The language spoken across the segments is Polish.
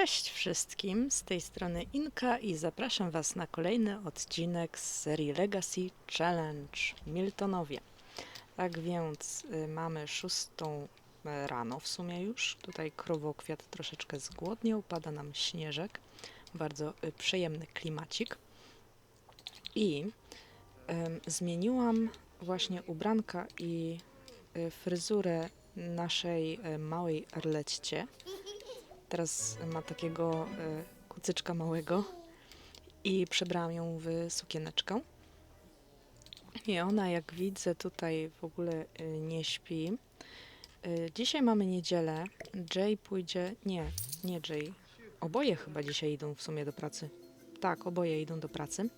Cześć wszystkim, z tej strony Inka i zapraszam Was na kolejny odcinek z serii Legacy Challenge Miltonowie. Tak więc y, mamy szóstą e, rano w sumie już. Tutaj krowokwiat troszeczkę zgłodniał, pada nam śnieżek. Bardzo y, przyjemny klimacik. I em, zmieniłam właśnie ubranka i y, fryzurę naszej e, małej Arletcie. Teraz ma takiego e, kucyczka małego i przebrałam ją w sukieneczkę. I ona, jak widzę, tutaj w ogóle e, nie śpi. E, Dzisiaj mamy niedzielę. Jay pójdzie. Nie, nie Jay. Oboje chyba dzisiaj idą w sumie do pracy. Tak, oboje idą do pracy.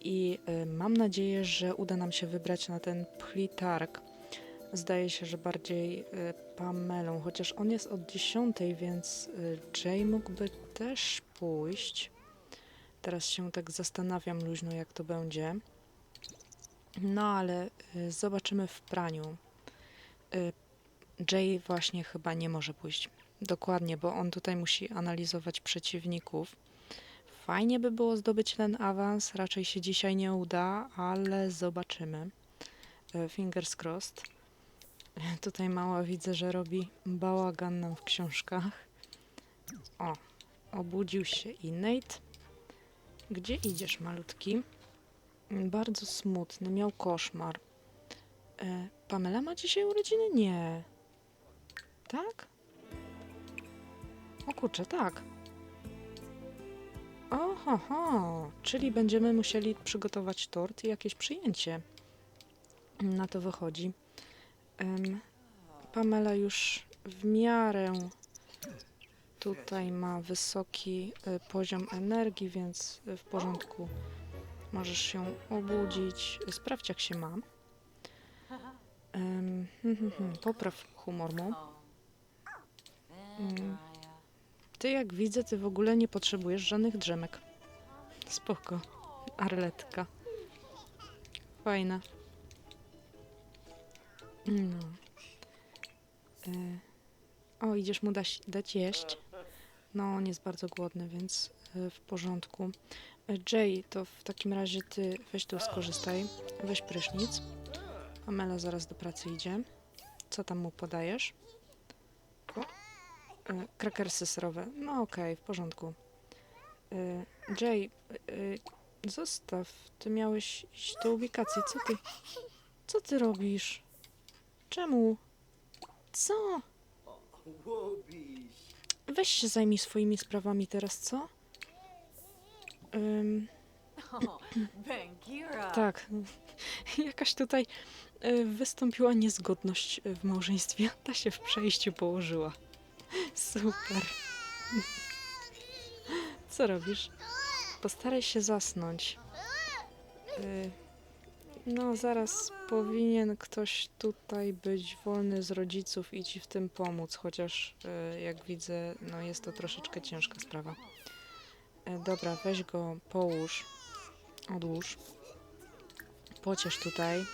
I mam nadzieję, że uda nam się wybrać na ten pchli. Zdaje się, że bardziej y, Pamelą, chociaż on jest od 10, więc y, Jay mógłby też pójść. Teraz się tak zastanawiam luźno, jak to będzie. No ale y, zobaczymy w praniu. Jay właśnie chyba nie może pójść. Dokładnie, bo on tutaj musi analizować przeciwników. Fajnie by było zdobyć ten awans, raczej się dzisiaj nie uda, ale zobaczymy. Fingers crossed. Tutaj mała widzę, że robi bałagan nam w książkach. O, obudził się i Nate. Gdzie idziesz, malutki? Bardzo smutny, miał koszmar. E, Pamela ma dzisiaj urodziny? Nie. Tak? O kurczę, tak. Oho, ho, czyli będziemy musieli przygotować tort i jakieś przyjęcie. Na to wychodzi. Em, Pamela już w miarę tutaj ma wysoki y, poziom energii, więc w porządku. Możesz się obudzić. Sprawdź, jak się ma. Hm, hm, hm, Popraw humor mu. Mm. Ty, jak widzę, ty w ogóle nie potrzebujesz żadnych drzemek. Spoko. Arletka. Fajna. No. E, o, idziesz mu dać, dać jeść. No, on jest bardzo głodny, więc e, w porządku. E, Jay, to w takim razie ty weź tu skorzystaj. Weź prysznic. Amela zaraz do pracy idzie. Co tam mu podajesz? O, e, krakersy serowe. No okej, w porządku. E, Jay, e, zostaw. Ty miałeś iść do ubikacji. Co ty? Co ty robisz? Czemu? Co? Weź się zajmij swoimi sprawami teraz, co? Bangira. tak. Jakaś tutaj y, wystąpiła niezgodność y, w małżeństwie. Ta się w przejściu położyła. Super. Co robisz? Postaraj się zasnąć. Y, no, zaraz powinien ktoś tutaj być wolny z rodziców i ci w tym pomóc, chociaż y, jak widzę, no jest to troszeczkę ciężka sprawa. Y, dobra, weź go, połóż, odłóż. Pociesz tutaj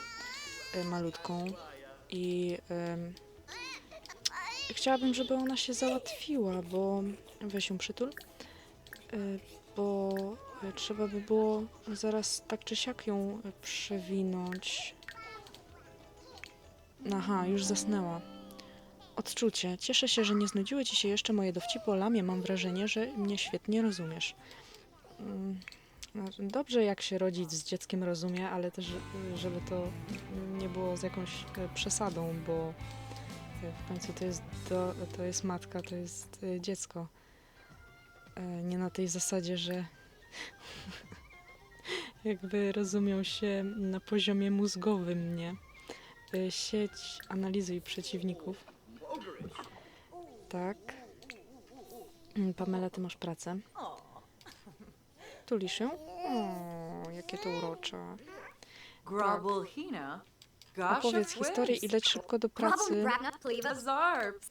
y, malutką i ym, chciałabym, żeby ona się załatwiła, bo weź ją przytul, bo y, trzeba by było zaraz tak czy siak ją y, przewinąć. Aha, już zasnęła. Odczucie. Cieszę się, że nie znudziły ci się jeszcze moje dowcipy o lamie. Mam wrażenie, że mnie świetnie rozumiesz. Mm, no, Dobrze, jak się rodzic z dzieckiem rozumie, ale też, y, żeby to nie było z jakąś przesadą, bo w końcu to jest, do, to jest matka, to jest dziecko. E, Nie na tej zasadzie, że jakby rozumią się na poziomie mózgowym, nie? Y, Sieć analizuj przeciwników. Tak. Mm, Pamela, ty masz pracę. Tulisz ją? O, jakie to urocze. Grobble hina. Gosh, Opowiedz historię i leć szybko do pracy,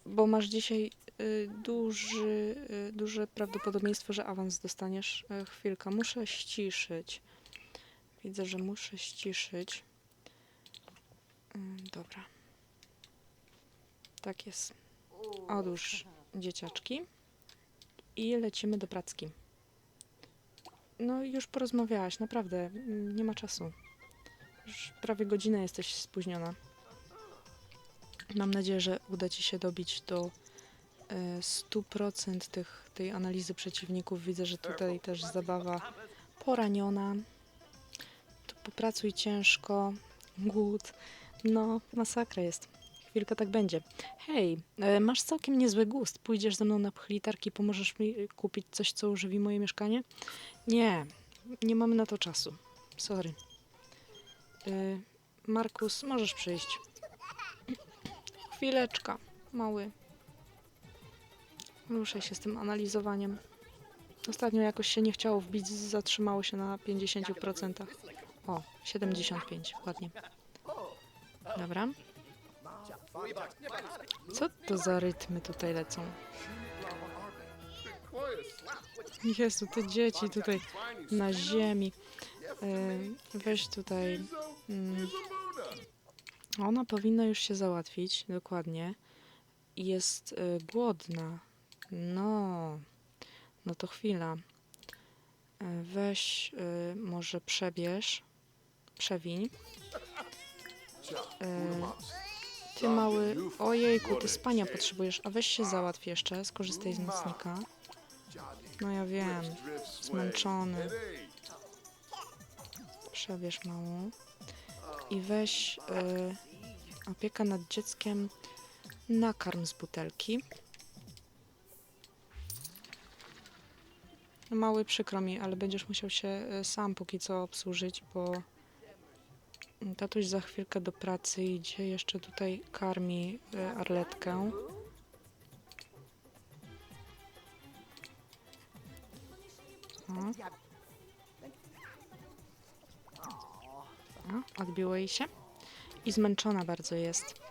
bo masz dzisiaj y, duży, y, duże prawdopodobieństwo, że awans dostaniesz. Y, chwilkę, muszę ściszyć. Widzę, że muszę ściszyć. Y, dobra. Tak jest. Odłóż dzieciaczki i lecimy do pracki. No już porozmawiałaś, naprawdę, mm, nie ma czasu. Już prawie godzinę jesteś spóźniona. Mam nadzieję, że uda ci się dobić do e, 100% tych, tej analizy przeciwników. Widzę, że tutaj też zabawa poraniona. To popracuj ciężko, głód. No, masakra jest. Chwilkę tak będzie. Hej, e, masz całkiem niezły gust. Pójdziesz ze mną na pchlitarki, pomożesz mi e, kupić coś, co ożywi moje mieszkanie? Nie, nie mamy na to czasu. Sorry. E, Markus, możesz przyjść. Chwileczka, mały. Ruszę się z tym analizowaniem. Ostatnio jakoś się nie chciało wbić, zatrzymało się na 50%. O, 75, ładnie. Dobra. Co to za rytmy tutaj lecą? Jezu, te dzieci tutaj na ziemi. E, Weź tutaj. Mm, Ona powinna już się załatwić, dokładnie. Jest e, głodna. No, no to chwila. E, Weź, e, może przebierz, przewiń. E, Ty mały, ojejku, ty spania potrzebujesz, a weź się załatw jeszcze, skorzystaj z nocnika. No ja wiem, zmęczony. Przebierz małą. I weź e, opieka nad dzieckiem, nakarm z butelki. Mały, przykro mi, ale będziesz musiał się e, sam póki co obsłużyć, bo tatuś za chwilkę do pracy idzie. Jeszcze tutaj karmi e, Arletkę. O. Odbiło jej się. I zmęczona bardzo jest.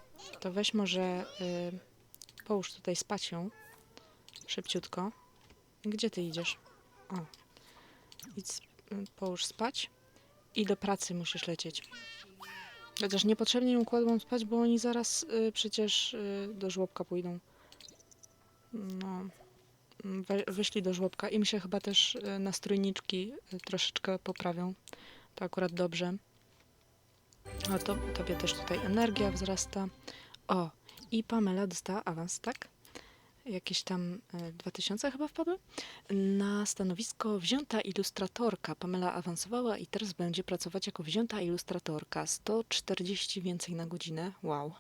To weź może y, połóż tutaj spać ją. Szybciutko. Gdzie ty idziesz? O. Idź, y, połóż spać. I do pracy musisz lecieć. Chociaż niepotrzebnie ją kładłam spać, bo oni zaraz y, przecież y, do żłobka pójdą. No. We, wyszli do żłobka. Im się chyba też y, nastrójniczki y, troszeczkę poprawią. To akurat dobrze. A to, tobie też tutaj energia wzrasta. O, i Pamela dostała awans, tak? Jakieś tam e, 2000 chyba wpadły? Na stanowisko wzięta ilustratorka. Pamela awansowała i teraz będzie pracować jako wzięta ilustratorka. 140 więcej na godzinę. Wow.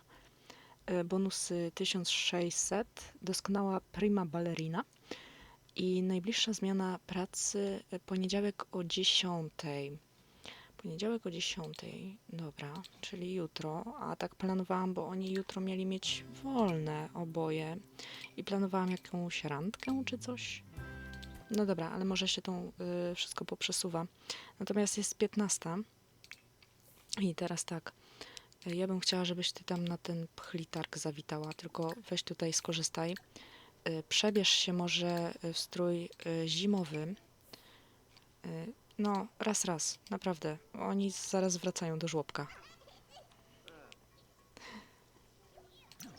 E, Bonusy 1600. Doskonała prima ballerina. I najbliższa zmiana pracy e, poniedziałek o 10. Poniedziałek o 10. Dobra, czyli jutro. A tak planowałam, bo oni jutro mieli mieć wolne oboje. I planowałam jakąś randkę czy coś. No dobra, ale może się to y, wszystko poprzesuwa. Natomiast jest 15. I teraz tak. y, Ja bym chciała, żebyś ty tam na ten pchlitarg zawitała, tylko weź tutaj skorzystaj. Y, Przebierz się może w strój y, zimowy. No, raz, raz, naprawdę. Oni zaraz wracają do żłobka.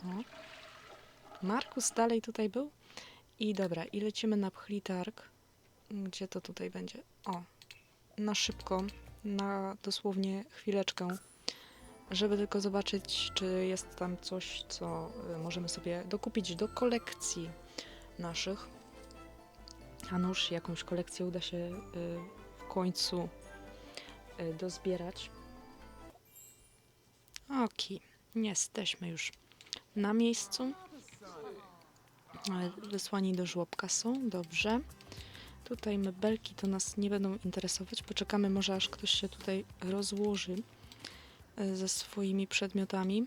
O. Markus dalej tutaj był? I dobra, i lecimy na pchlitarg. Gdzie to tutaj będzie? O, na szybko, na dosłownie chwileczkę, żeby tylko zobaczyć, czy jest tam coś, co y, możemy sobie dokupić do kolekcji naszych. A nuż jakąś kolekcję uda się y, końcu y, dozbierać. Okej, jesteśmy już na miejscu. Wysłani do żłobka są, dobrze. Tutaj mebelki to nas nie będą interesować. Poczekamy może aż ktoś się tutaj rozłoży e, ze swoimi przedmiotami.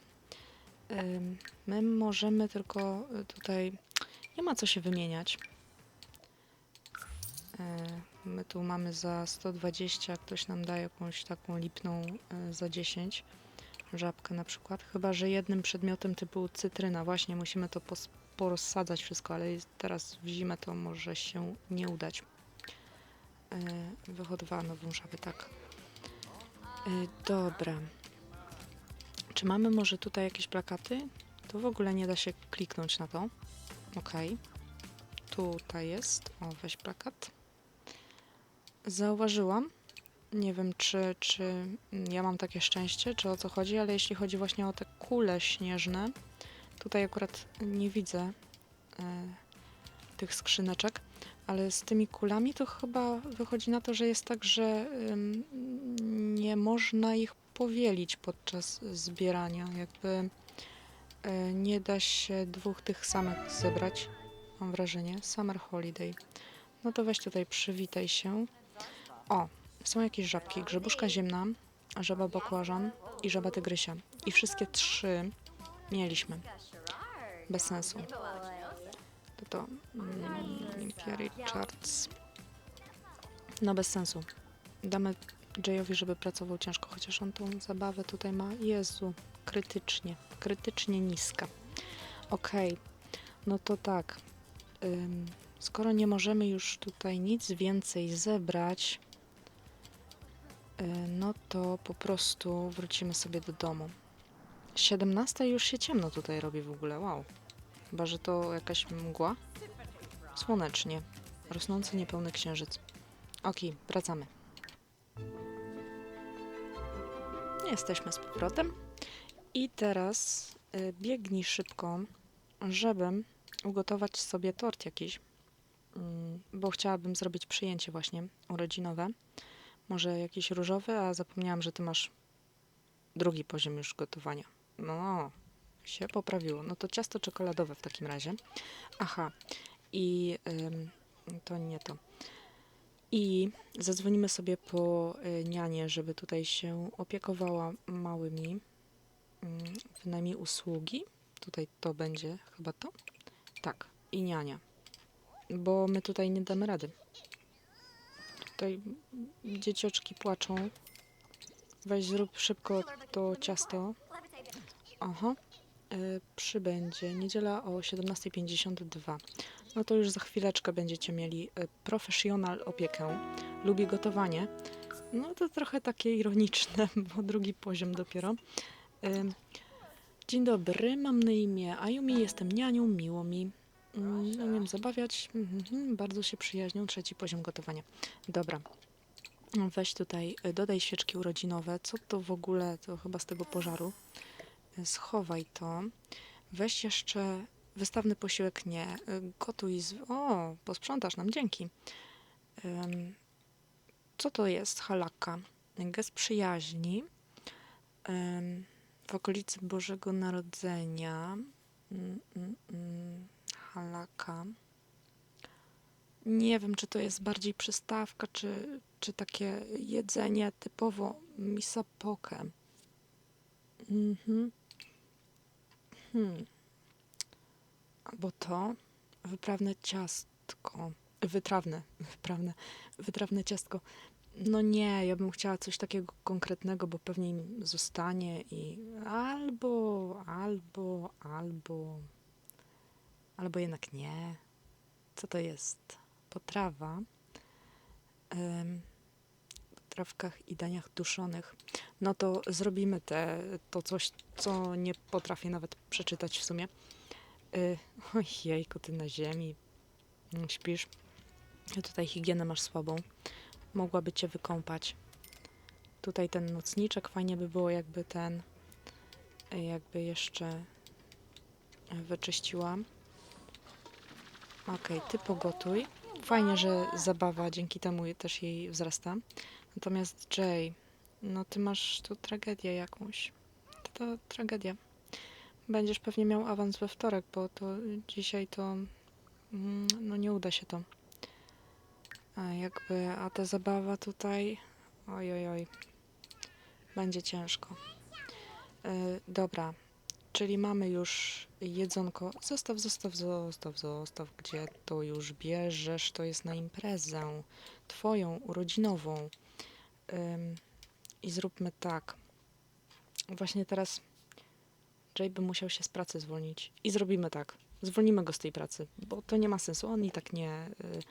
My możemy tylko e, tutaj... Nie ma co się wymieniać. My tu mamy za 120, ktoś nam da jakąś taką lipną e, za 10. Żabkę na przykład. Chyba, że jednym przedmiotem typu cytryna. Właśnie musimy to porozsadzać wszystko, ale teraz w zimę to może się nie udać. E, Wyhodowała nową żabę, tak. E, Dobra. Czy mamy może tutaj jakieś plakaty? To w ogóle nie da się kliknąć na to. Okej. tutaj jest. O, weź plakat. Zauważyłam. Nie wiem, czy, czy ja mam takie szczęście, czy o co chodzi, ale jeśli chodzi właśnie o te kule śnieżne, tutaj akurat nie widzę e, tych skrzyneczek, ale z tymi kulami to chyba wychodzi na to, że jest tak, że ym, nie można ich powielić podczas zbierania. Jakby e, nie da się dwóch tych samych zebrać, mam wrażenie. Summer Holiday. No to weź tutaj, przywitaj się. O, są jakieś żabki. Grzebuszka ziemna, żaba bakłażan i żaba tygrysia. I wszystkie trzy mieliśmy. Bez sensu. To to mm, Imperial Charts. No bez sensu. Damy Jayowi, żeby pracował ciężko, chociaż on tą zabawę tutaj ma. Jezu, krytycznie, krytycznie niska. Okej, no to tak. Skoro nie możemy już tutaj nic więcej zebrać, no to po prostu wrócimy sobie do domu. 17 już się ciemno tutaj robi w ogóle, wow. Chyba, że to jakaś mgła. Słonecznie. Rosnący niepełny księżyc. Okej, wracamy. Jesteśmy z powrotem. I teraz y, biegnij szybko, żebym ugotować sobie tort jakiś. Mm, Bo chciałabym zrobić przyjęcie właśnie urodzinowe. Może jakiś różowy, a zapomniałam, że ty masz drugi poziom już gotowania. No, się poprawiło. No to ciasto czekoladowe w takim razie. Aha, i ym, to nie to. I zadzwonimy sobie po y, nianię, żeby tutaj się opiekowała małymi. Ym, wynajmij usługi. Tutaj to będzie chyba to. Tak, i niania. Bo my tutaj nie damy rady. Tutaj dziecioczki płaczą. Weź zrób szybko to ciasto. Aha. Y, przybędzie niedziela o 17.52. No to już za chwileczkę będziecie mieli y, profesjonal opiekę. Lubi gotowanie. No to trochę takie ironiczne, bo drugi poziom dopiero. Y, Dzień dobry, mam na imię Ayumi, jestem nianią, miło mi. Mm, Umiem zabawiać, mhm, bardzo się przyjaźnią, trzeci poziom gotowania. Dobra. Weź tutaj, y, dodaj świeczki urodzinowe. Co to w ogóle? To chyba z tego pożaru. Y, Schowaj to. Weź jeszcze wystawny posiłek. Nie. Y, Gotuj z... O, posprzątasz nam, dzięki. Co to jest? Halaka. Gest przyjaźni. W okolicy Bożego Narodzenia. Mm, mm, mm. Halaka. Nie wiem, czy to jest bardziej przystawka, czy, czy takie jedzenie typowo misapoke. Mhm. Hmm. Albo to wyprawne ciastko. Wytrawne, wyprawne, wytrawne ciastko. No nie, ja bym chciała coś takiego konkretnego, bo pewnie im zostanie i albo, albo, albo, albo jednak nie. Co to jest? Potrawa. Em, potrawkach i daniach duszonych. No to zrobimy te, to coś, co nie potrafię nawet przeczytać w sumie. Y, Ojejku, ty na ziemi. Mm, Śpisz. Tutaj higienę masz słabą. Mogłaby cię wykąpać. Tutaj ten nocniczek fajnie by było, jakby ten, jakby jeszcze wyczyściłam. Okej, ty pogotuj. Fajnie, że zabawa dzięki temu też jej wzrasta. Natomiast Jay, no ty masz tu tragedię jakąś. To, to tragedia. Będziesz pewnie miał awans we wtorek, bo to dzisiaj to mm, no nie uda się to. A jakby, a ta zabawa tutaj, oj, oj, oj, będzie ciężko. Y, dobra, czyli mamy już jedzonko. Zostaw, zostaw, zostaw, zostaw. Gdzie to już bierzesz? To jest na imprezę twoją, urodzinową. Ym, I zróbmy tak. Właśnie teraz Jay by musiał się z pracy zwolnić. I zrobimy tak. Zwolnimy go z tej pracy, bo to nie ma sensu. On i tak nie, y,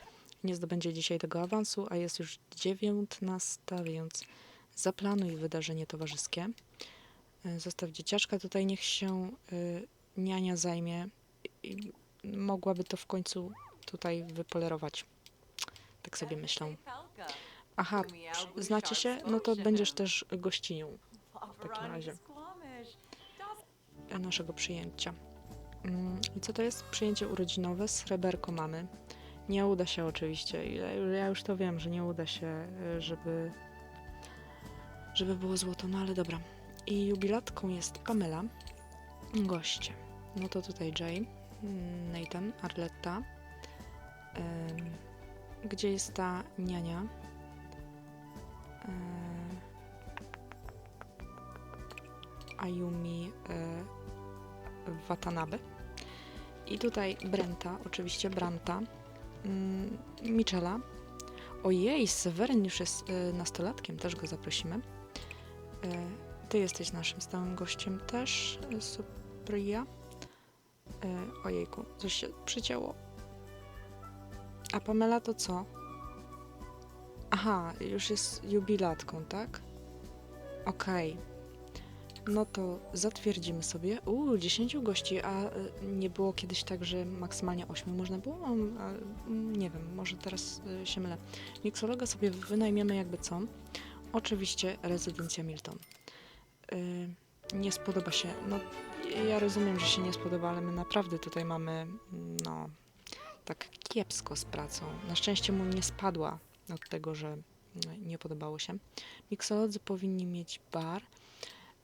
nie zdobędzie dzisiaj tego awansu, a jest już dziewiętnasta, więc zaplanuj wydarzenie towarzyskie. Y, Zostaw dzieciaczka, tutaj niech się y, niania zajmie. I mogłaby to w końcu tutaj wypolerować. Tak sobie myślę. Aha, znacie się? No to będziesz też gościnią w takim razie. naszego przyjęcia. Mm, I co to jest? Przyjęcie urodzinowe, sreberko mamy. Nie uda się oczywiście, ja już to wiem, że nie uda się, y, żeby, żeby było złoto, no ale dobra. I jubilatką jest Pamela, goście. No to tutaj Jay, Nathan, Arletta. Gdzie jest ta niania? Ym, Ayumi y, Watanabe. I tutaj Brenta, oczywiście Branta, mm, Michela. Ojej, Seweryn już jest y, nastolatkiem, też go zaprosimy. Ty jesteś naszym stałym gościem też, y, Supriya. Y, ojejku, coś się przycięło. A Pamela to co? Aha, już jest jubilatką, tak? Okej. No to zatwierdzimy sobie. Uuu, 10 gości, a y, nie było kiedyś tak, że maksymalnie 8 można było? A, mm, nie wiem, może teraz y, się mylę. Miksologa sobie wynajmiemy jakby co. Oczywiście rezydencja Milton. Nie spodoba się, no ja rozumiem, że się nie spodoba, ale my naprawdę tutaj mamy, no, tak kiepsko z pracą. Na szczęście mu nie spadła od tego, że nie podobało się. Miksolodzy powinni mieć bar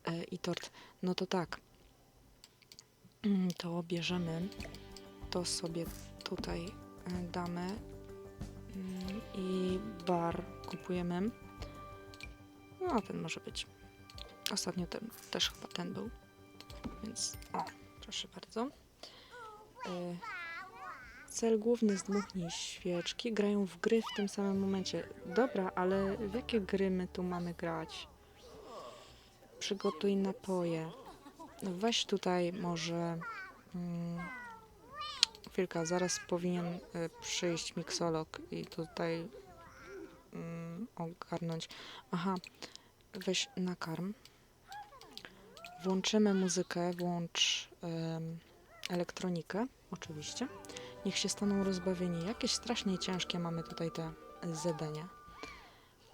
e, i tort. No to tak. To bierzemy. To sobie tutaj e, damy. Mm, I bar kupujemy. No, ten może być. Ostatnio ten, też chyba ten był. Więc o, proszę bardzo. E, Cel główny zdmuchnij świeczki. Grają w gry w tym samym momencie. Dobra, ale w jakie gry my tu mamy grać? Przygotuj napoje. No Weź tutaj może. Mm, chwilka, zaraz powinien y, przyjść miksolog i tutaj mm, ogarnąć. Aha, weź nakarm. Włączymy muzykę, włącz elektronikę, oczywiście. Niech się staną rozbawieni. Jakieś strasznie ciężkie mamy tutaj te zadania.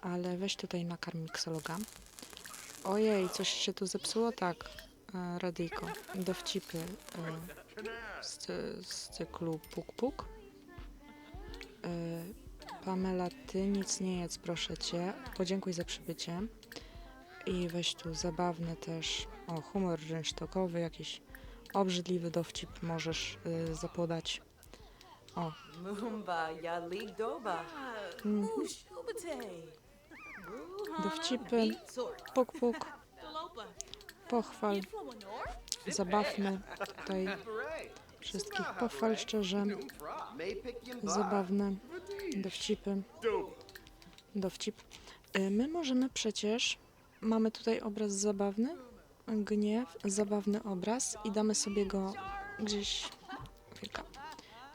Ale weź tutaj nakarm miksologa. Ojej, coś się tu zepsuło? Tak, e, radyjko. Dowcipy e, z, z cyklu Puk Puk. E, Pamela, ty nic nie jedz, proszę cię. Podziękuj za przybycie. I weź tu zabawny też, o, humor rynsztokowy, jakiś obrzydliwy dowcip możesz y, zapodać. O, Mumba Yalik Doba. mm, dowcipy, puk puk, pochwal, zabawmy tutaj wszystkich, pochwal szczerze, zabawne, dowcipy, dowcip. Y, My możemy przecież, mamy tutaj obraz zabawny, gniew, zabawny obraz i damy sobie go gdzieś, chwilka,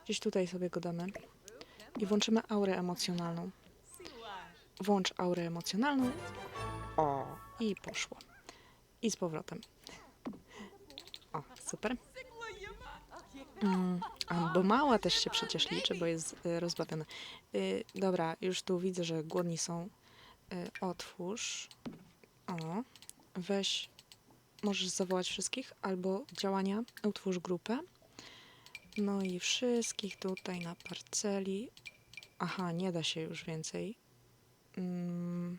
gdzieś tutaj sobie go damy i włączymy aurę emocjonalną. Włącz aurę emocjonalną. O, i poszło. I z powrotem. O, super. Mm, bo mała też się przecież liczy, bo jest y, rozbawiona. Y, dobra, już tu widzę, że głodni są. Y, otwórz. O, weź. Możesz zawołać wszystkich, albo działania. Utwórz grupę. No i wszystkich tutaj na parceli. Aha, nie da się już więcej. Mm.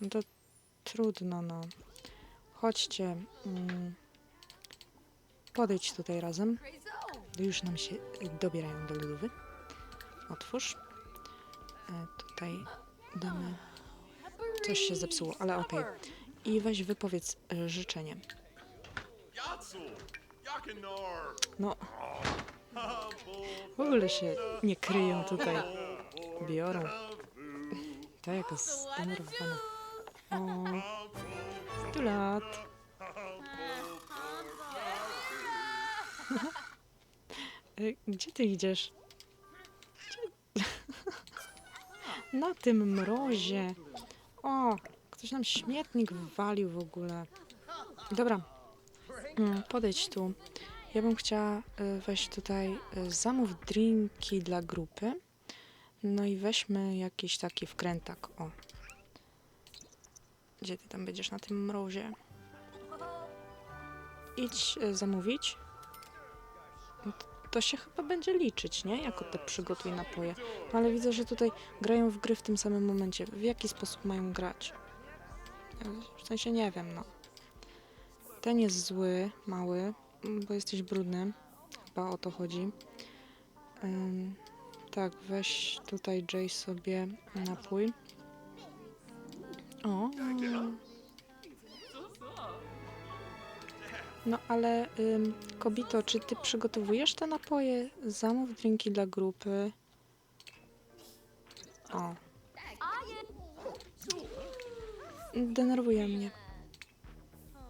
No to trudno, no. Chodźcie. Mm. Podejdź tutaj razem. Już nam się dobierają do lodówy. Otwórz. E, tutaj damy. Coś się zepsuło, ale okej. I weź wypowiedz e, życzenie. No, w ogóle się nie kryją tutaj. Biorą. To jaka zdenerwowana. O, 100 lat. Y, Gdzie ty idziesz? Gdzie- Na tym mrozie. O, ktoś nam śmietnik wywalił w ogóle. Dobra, mm, podejdź tu. Ja bym chciała y, wejść tutaj y, zamów drinki dla grupy. No i weźmy jakiś taki wkrętak. O. Gdzie ty tam będziesz na tym mrozie? Idź y, zamówić. No To się chyba będzie liczyć, nie? Jako te przygotuj napoje. No ale widzę, że tutaj grają w gry w tym samym momencie. W jaki sposób mają grać? W sensie nie wiem, no. Ten jest zły, mały, bo jesteś brudny. Chyba o to chodzi. Ym, tak, weź tutaj Jay sobie napój. O. No ale ym, Kobito, czy ty przygotowujesz te napoje? Zamów drinki dla grupy. O. Denerwuje mnie.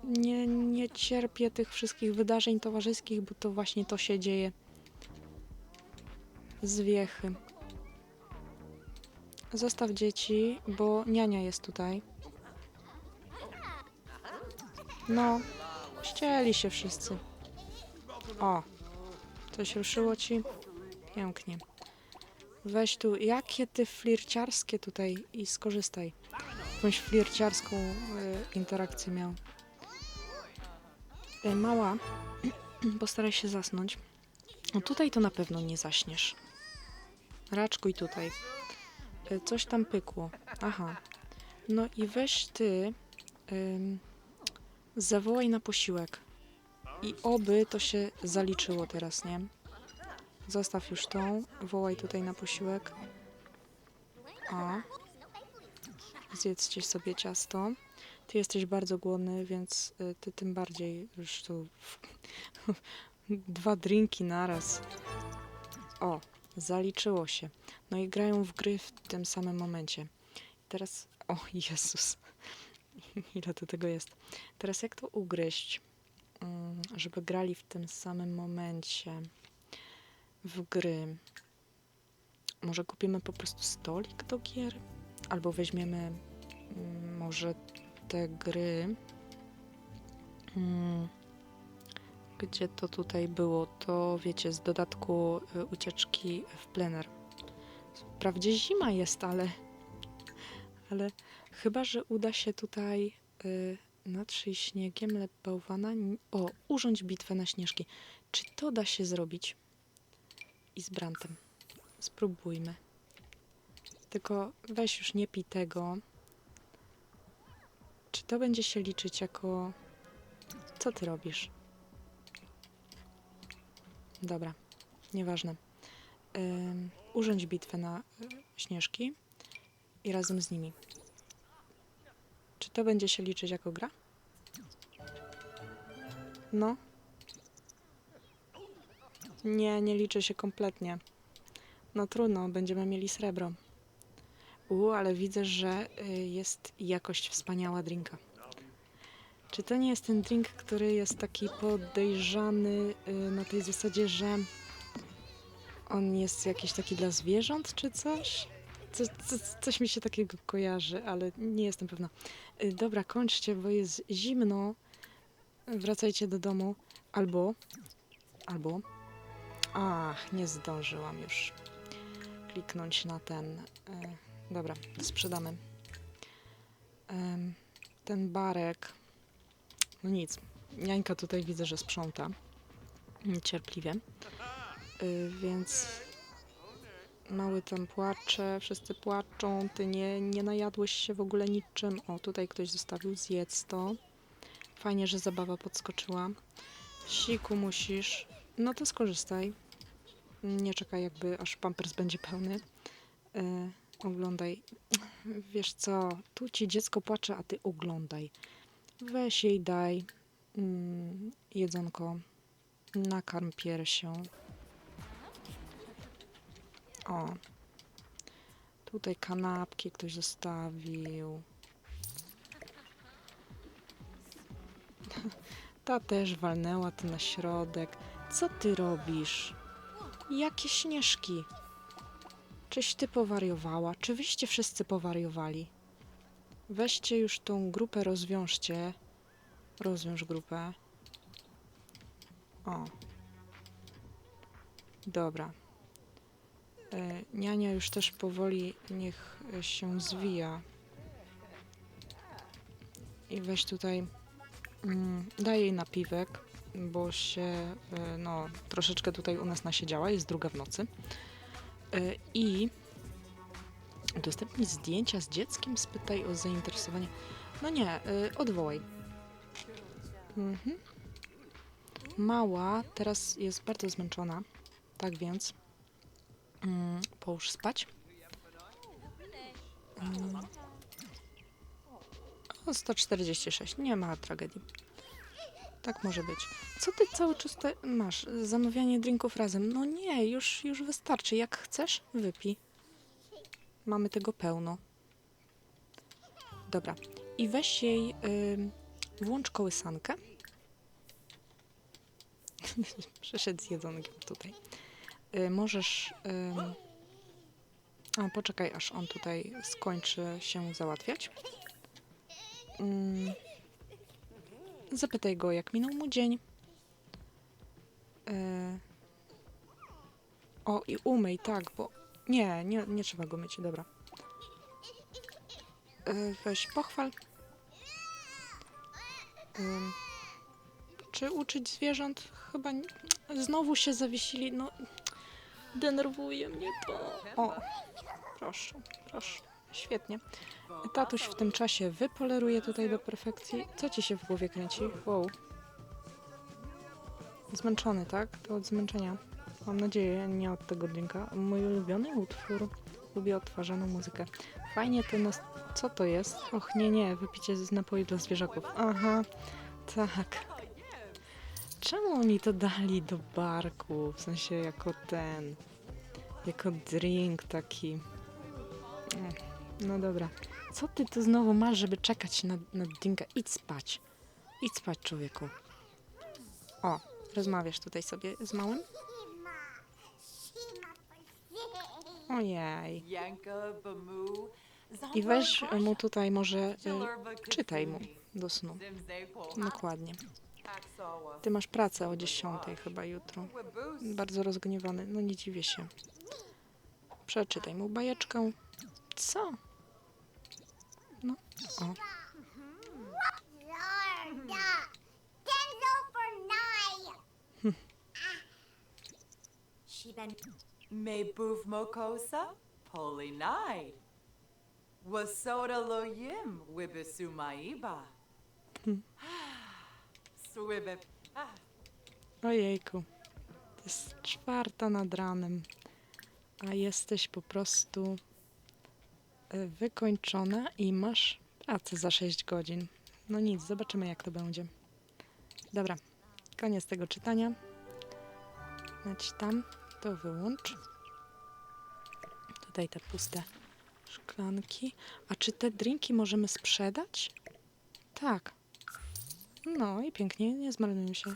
Nie, nie cierpię tych wszystkich wydarzeń towarzyskich, bo to właśnie to się dzieje. Zwiechy. Zostaw dzieci, bo niania jest tutaj. No, ścieli się wszyscy. O, coś ruszyło ci? Pięknie. Weź tu, jakie ty flirciarskie tutaj i skorzystaj. Jakąś flirciarską y, interakcję miał. Y, mała, postaraj się zasnąć. No tutaj to na pewno nie zaśniesz. Raczkuj tutaj. Y, coś tam pykło. Aha. No i weź ty, zawołaj na posiłek. I oby to się zaliczyło teraz, nie? Zostaw już tą. Wołaj tutaj na posiłek. O. Zjedzcie sobie ciasto. Ty jesteś bardzo głodny, więc y, ty tym bardziej już tu dwa drinki naraz. O, zaliczyło się. No i grają w gry w tym samym momencie. Teraz, o Jezus, ile to tego jest. Teraz jak to ugryźć, Mm, żeby grali w tym samym momencie w gry? Może kupimy po prostu stolik do gier? Albo weźmiemy mm, może te gry. Mm, Gdzie to tutaj było? To wiecie, z dodatku y, ucieczki w plener. Wprawdzie zima jest, ale. Ale chyba, że uda się tutaj y, natrzyj śniegiem lep bałwana. O, urządź bitwę na śnieżki. Czy to da się zrobić? I z Brantem. Spróbujmy. Tylko weź już nie pij tego. Czy to będzie się liczyć jako. Co ty robisz? Dobra, nieważne. Ym, urządź bitwę na y, śnieżki i razem z nimi. Czy to będzie się liczyć jako gra? No. Nie, nie liczy się kompletnie. No trudno, będziemy mieli srebro. U, ale widzę, że y, jest jakość wspaniała drinka. Czy to nie jest ten drink, który jest taki podejrzany y, na tej zasadzie, że on jest jakiś taki dla zwierząt, czy coś? Co, co, coś mi się takiego kojarzy, ale nie jestem pewna. Y, Dobra, kończcie, bo jest zimno. Wracajcie do domu. Albo, albo, ach, nie zdążyłam już kliknąć na ten. Y, dobra, sprzedamy. Ten barek. No nic. Jańka tutaj widzę, że sprząta. Niecierpliwie. Y, więc mały tam płacze, wszyscy płaczą. Ty nie, nie najadłeś się w ogóle niczym. O, tutaj ktoś zostawił, zjedz to. Fajnie, że zabawa podskoczyła. Siku musisz. No to skorzystaj. Nie czekaj jakby aż pampers będzie pełny. Y, oglądaj. Wiesz co, tu ci dziecko płacze, a ty oglądaj. Weź jej daj mm, jedzonko. Nakarm piersią. O. Tutaj kanapki ktoś zostawił. Ta też walnęła tu na środek. Co ty robisz? Jakie śnieżki? Czyś ty powariowała? Czy wyście wszyscy powariowali? Weźcie już tą grupę, rozwiążcie. Rozwiąż grupę. O, Dobra. E, niania już też powoli niech się zwija. I weź tutaj mm, daj jej napiwek, bo się e, no troszeczkę tutaj u nas nasiedziała, jest druga w nocy. E, I udostępnij zdjęcia z dzieckiem, spytaj o zainteresowanie. No nie, y, odwołaj. Mhm. Mała teraz jest bardzo zmęczona, tak więc mm, połóż spać. Mm. O, 146, nie ma tragedii. Tak może być. Co ty cały czas masz? Zamawianie drinków razem. No nie, już, już wystarczy. Jak chcesz, wypij. Mamy tego pełno. Dobra. I weź jej, włącz kołysankę. Przeszedł z jedzonkiem tutaj. Y, możesz... A, poczekaj, aż on tutaj skończy się załatwiać. Ym... Zapytaj go, jak minął mu dzień. Y... O, i umyj, tak, bo... Nie, nie, nie trzeba go myć, dobra. Y, Weź pochwal. Czy uczyć zwierząt? Chyba nie. Znowu się zawiesili. No, denerwuje mnie to. O, proszę, proszę. Świetnie. Tatuś w tym czasie wypoleruje tutaj do perfekcji. Co ci się w głowie kręci? Wow. Zmęczony, tak? To od zmęczenia. Mam nadzieję, nie od tego drinka. Mój ulubiony utwór. Lubię odtwarzaną muzykę. Fajnie to nas... Co to jest? Och, nie, nie, wypicie z napoi dla zwierzaków. Aha, tak. Czemu oni to dali do barku? W sensie jako ten... Jako drink taki... No dobra. Co ty tu znowu masz, żeby czekać na, na drinka? Idź spać. Idź spać, człowieku. O, rozmawiasz tutaj sobie z małym? Ojej. I weź mu tutaj może... Y, czytaj mu do snu. Dokładnie. Ty masz pracę o 10 chyba jutro. Bardzo rozgniewany. No nie dziwię się. Przeczytaj mu bajeczkę. Co? No, o. Me boof mokosa, poli nai. Wasoda lo yim, wibisu maiba. Swibe. Ah, Ojejku. To jest czwarta nad ranem. A jesteś po prostu wykończona i masz pracę za 6 godzin. No nic, zobaczymy jak to będzie. Dobra, koniec tego czytania. Leć tam, to wyłącz. Tutaj te puste szklanki. A czy te drinki możemy sprzedać? Tak. No i pięknie, nie zmarnują się.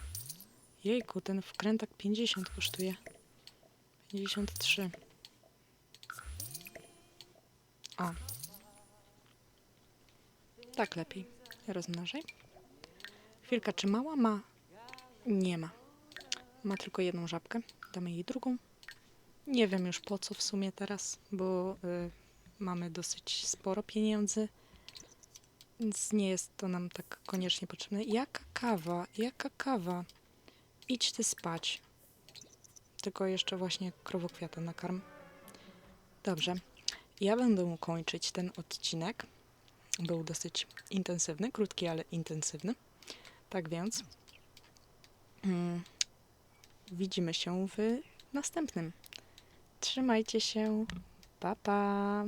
Jejku, ten wkrętak 50 kosztuje. 53. O. Tak lepiej. Rozmnażaj. Chwilka, czy mała ma? Nie ma. Ma tylko jedną żabkę. Damy jej drugą. Nie wiem już po co w sumie teraz, bo y, mamy dosyć sporo pieniędzy. Więc nie jest to nam tak koniecznie potrzebne. Jaka kawa? Jaka kawa? Idź ty spać. Tylko jeszcze właśnie krowokwiata nakarm. Dobrze. Ja będę kończyć ten odcinek. Był dosyć intensywny, krótki, ale intensywny. Tak więc mm, widzimy się w następnym. Trzymajcie się. Pa, pa.